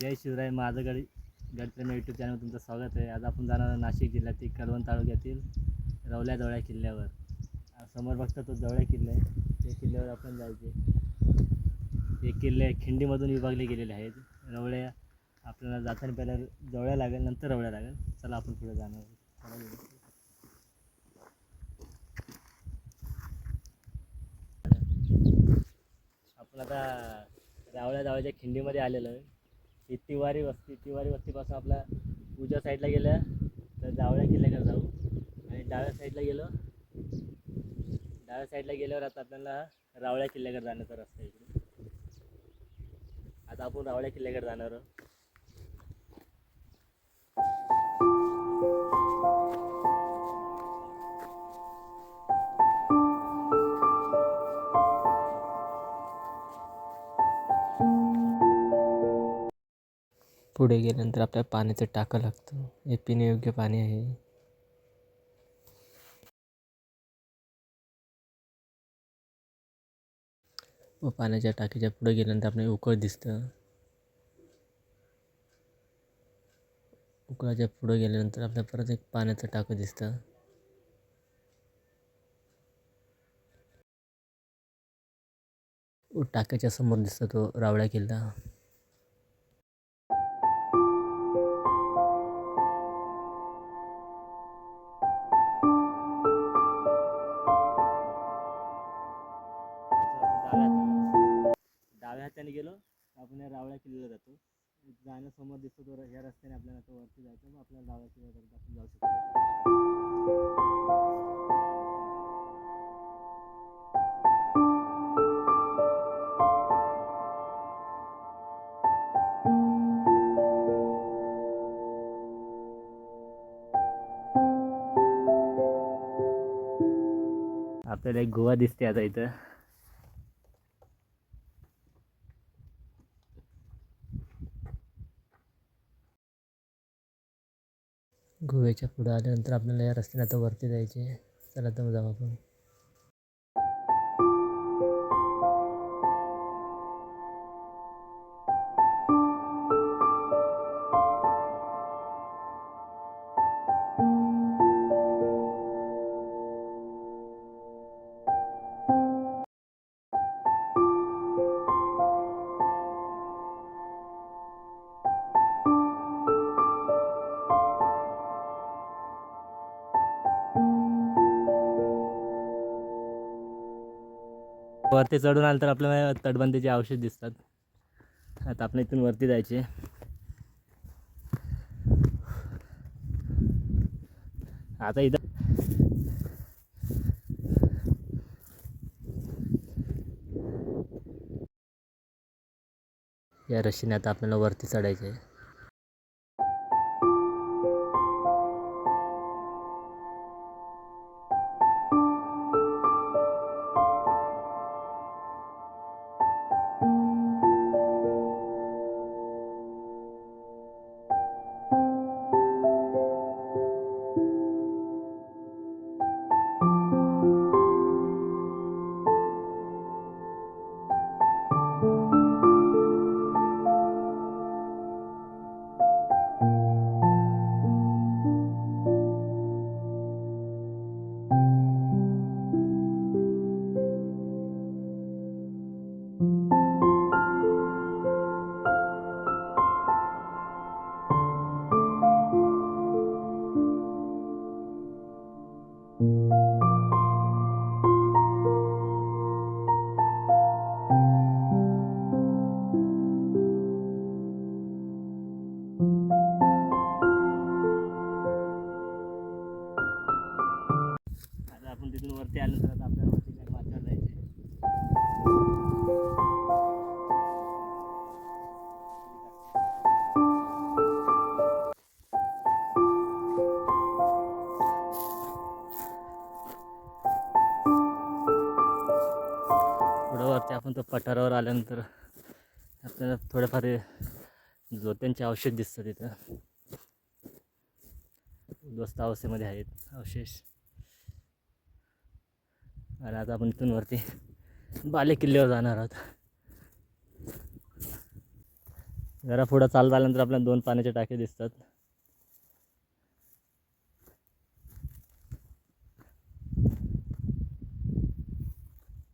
जय शिवराय माझं गडी गडप्रेम YouTube channel तुमचं स्वागत आहे. आज आपण जाणार आहोत नाशिक जिल्ह्यातील कळवण तालुक्यातील रवल्या जवळ्या किल्ल्यावर. समोर बघता तो जवळ्या किल्ला आहे. त्या किल्ल्यावर आपण जायचे हे किल्ले खिंडीमधून विभागले गेलेले आहेत. रवळ्या आपल्याला जाताना पहिल्या जवळ्या लागेल नंतर रवळ्या लागेल. चला आपण पुढे जाणार आहोत. आपण आता रावळ्या जावळ्याच्या खिंडीमध्ये आलेलो आहे. ही तिवारी वस्ती तिवारी वस्तीपासून आपला उजव्या साईडला गेलं तर जावळ्या किल्ल्याकडे जाऊ. आणि डाव्या साईडला गेलो. डाव्या साईडला गेल्यावर आता आपल्याला रावळ्या किल्ल्याकडे जाण्याचा रस्ता आहे इकडे आता आपण रावळ्या किल्ल्याकडे जाणार आहोत. पुढे गेल्यानंतर आपल्याला पाण्याचं टाकं लागतं. हे पिण्यायोग्य पाणी आहे. व पाण्याच्या टाकीच्या पुढे गेल्यानंतर आपल्याला उकळ दिसतं. उकळाच्या पुढे गेल्यानंतर आपल्याला परत एक पाण्याचं टाकं दिसतं. टाक्याच्या समोर दिसतो तो रावळा किल्ला. रस्त्याने गेलो आपण या रावळ्या किल्ल्याला जातो. जाणं समोर दिसतो तो र- या रस्त्याने आपल्याला तो वरती जायचं मग आपल्याला रावळ्या किल्ल्यापर्यंत आपण जाऊ शकतो. आपल्याला एक गोवा दिसते आता इथं. गोव्याच्या पुढं आल्यानंतर आपल्याला या रस्त्याने आता वरती जायचे चला तर मग जाऊ आपण. वरती चढून आलं तर आपल्याला तटबंदीचे औषध दिसतात. आता आपण इथून वरती जायचे. आता इथं या रशीने आता आपल्याला वरती चढायचे आहे पठारावर आल्यानंतर आपल्याला थोड्याफार जोत्यांचे अवशेष दिसतं तिथं. उद्ध्वस्त अवस्थेमध्ये आहेत अवशेष. आणि आता आपण इथून वरती बाले किल्ल्यावर जाणार आहोत. जरा पुढं चालत आल्यानंतर आपल्याला दोन पाण्याचे टाके दिसतात.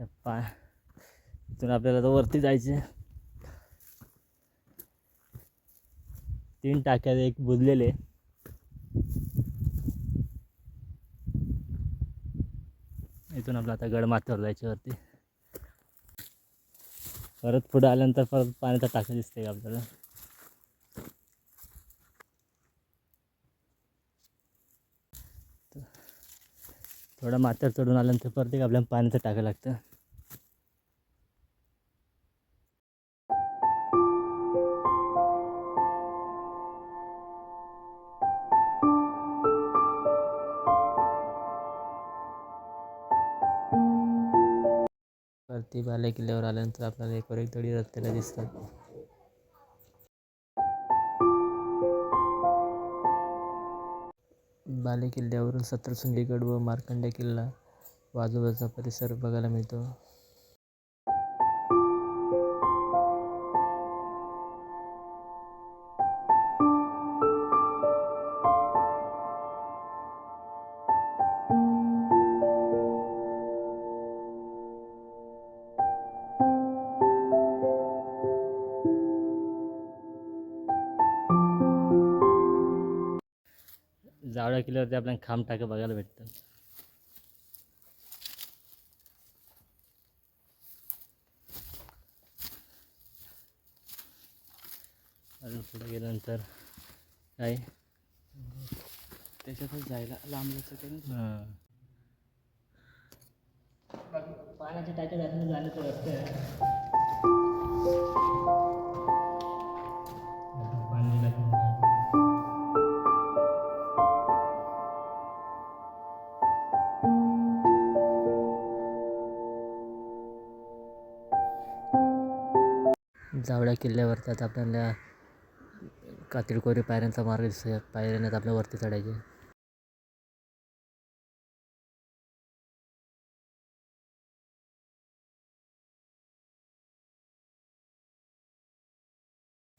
या पा इथून आपल्याला तर वरती जायचे तीन टाक्यात एक बुजलेले इथून आपलं आता गड माथ्यावर जायचे वरती. परत पुढे आल्यानंतर परत पाण्याचा टाका दिसते का आपल्याला? थोडं माथ्यावर चढून आल्यानंतर परत एक आपल्याला पाण्याचं टाकं लागतं. बाले किल्ल्यावर आल्यानंतर आपल्याला एकवर एक दडी रचलेल्या दिसतात. बाले किल्ल्यावरून सत्रशृंगीगड व मार्कंड्य किल्ला व आजूबाजूचा परिसर बघायला मिळतो. जावळ्या किल्ल्यावरती आपल्याला खांब टाकं बघायला भेटतं अजून पुढे गेल्यानंतर काय? त्याच्यातच जायला लांबल्याचं काही हां. पाण्याच्या टाक्या जाताना जाण्याचं रस्ते आहे. जावळ्या किल्ल्यावर त्यात आपल्याला कातिळकोरी पायऱ्यांचा मार्ग दिसतो पायऱ्याने आपल्या वरती चढायचे.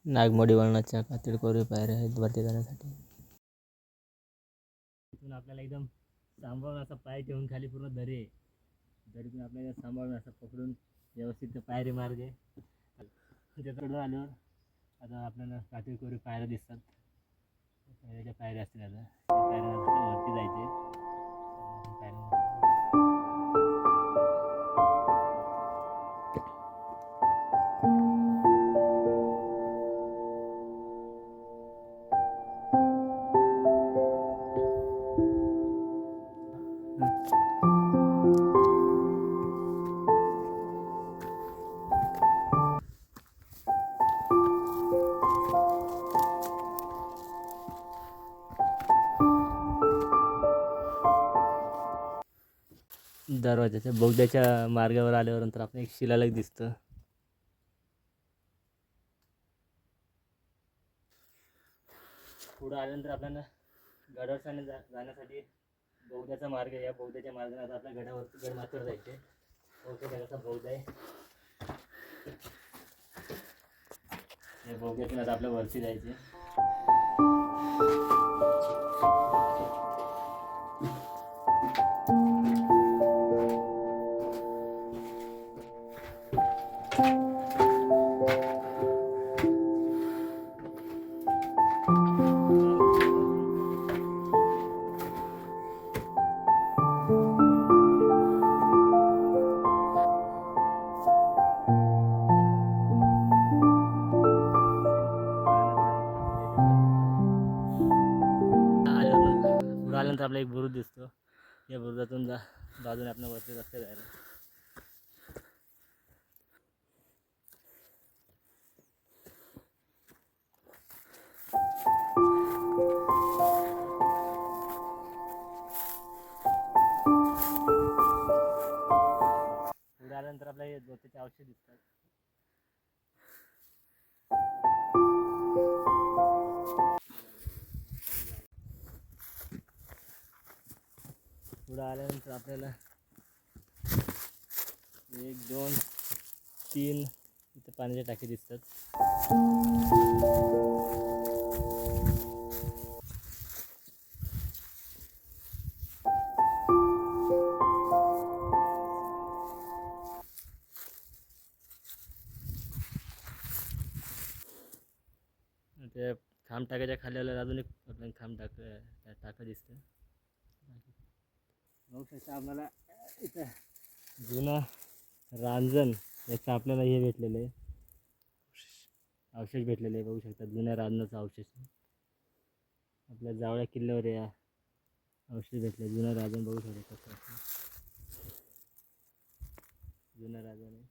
नागमोडी वळणाच्या कातिळकोरी पायऱ्या आहेत वरती जाण्यासाठी. तिथून आपल्याला एकदम सांभाळून असा पाय ठेवून खाली पूर्ण दरी आहे. दरीतून आपल्याला सांभाळून असं पकडून व्यवस्थित पायरी मार्ग आहे. त्याच्याकडं आल्यावर आता आपल्याला काटेकोरी पायऱ्या दिसतात. पायऱ्याच्या पायऱ्या असतील आता. त्या पायऱ्या वरती जायचे त्याच्या बोगद्याच्या मार्गावर आल्यावर नंतर आपण एक शिलालेख दिसतं. पुढं आल्यानंतर आपल्याला गडावर जा जाण्यासाठी बोगद्याचा मार्ग आहे. या बोगद्याच्या मार्गाने आता आपल्या गडावर गडमाथ्यावर जायचे ओके गडाचा बोगदा आहे. या बोगद्यातून आता आपल्या वरती जायचे आपला एक बुरुज दिसतो. या बुरुजातून जा. बाजूने आपण वरती रस्ते जायला. पुढं आल्यानंतर आपल्याला एक दोन तीन इथं पाण्याच्या टाकी दिसतात. त्या खांब टाकायच्या खाली आल्यावर अजून एक खांब टाक टाकं दिसतं बघू शकता आम्हाला इथं जुना रांजण याचं आपल्याला हे भेटलेलं आहे. अवशेष भेटलेले बघू शकता. जुन्या रांजणाचा अवशेष आपल्या जावळ्या किल्ल्यावर या अवशेष भेटले जुना राजन बघू शकता कसं जुना राजन आहे.